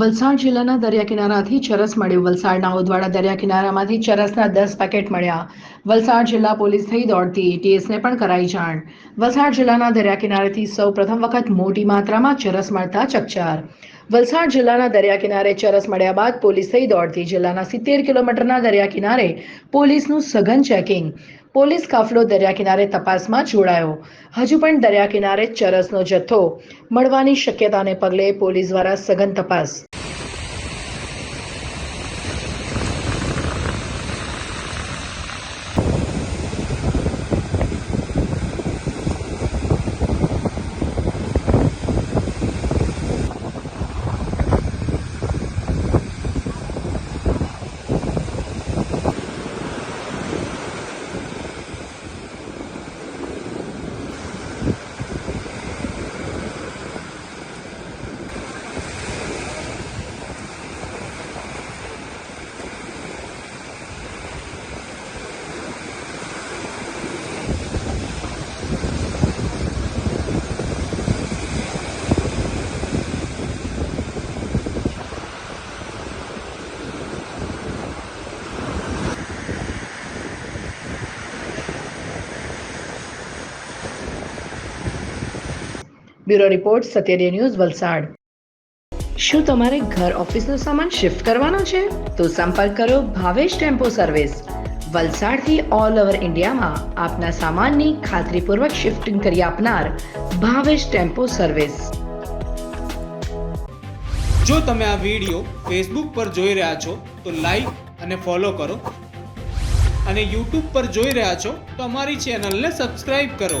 વલસાડ જિલ્લાના દરિયા કિનારાથી ચરસ મળ્યું. વલસાડના ઉદવાડા દરિયા કિનારામાંથી ચરસના દસ પેકેટ મળ્યા. વલસાડ જિલ્લા પોલીસ થઈ દોડતી એટીએસને પણ કરાઈ જાણ. વલસાડ જિલ્લાના દરિયા કિનારેથી સૌ પ્રથમ વખત મોટી માત્રામાં ચરસ મળતા ચકચાર. વલસાડ જિલ્લાના દરિયા કિનારે ચરસ મળ્યા બાદ પોલીસ થઈ દોડતી જિલ્લાના સિત્તેર કિલોમીટરના દરિયા કિનારે પોલીસનું સઘન ચેકિંગ. પોલીસ કાફલો દરિયા કિનારે તપાસમાં જોડાયો. હજુ પણ દરિયા કિનારે ચરસનો જથ્થો મળવાની શક્યતાને પગલે પોલીસ દ્વારા સઘન તપાસ bureau report Satyaday news Valsad. શું તમારે ઘર ઓફિસનો સામાન શિફ્ટ કરવાનો છે? તો સંપર્ક કરો ભાવેશ ટેમ્પો સર્વિસ. વલસાડથી ઓલ ઓવર ઇન્ડિયામાં આપના સામાનની ખાતરીપૂર્વક શિફ્ટિંગ કરી આપનાર ભાવેશ ટેમ્પો સર્વિસ. જો તમે આ વીડિયો ફેસબુક પર જોઈ રહ્યા છો, તો લાઈક અને ફોલો કરો. અને યુટ્યુબ પર જોઈ રહ્યા છો, તો અમારી ચેનલને સબસ્ક્રાઇબ કરો.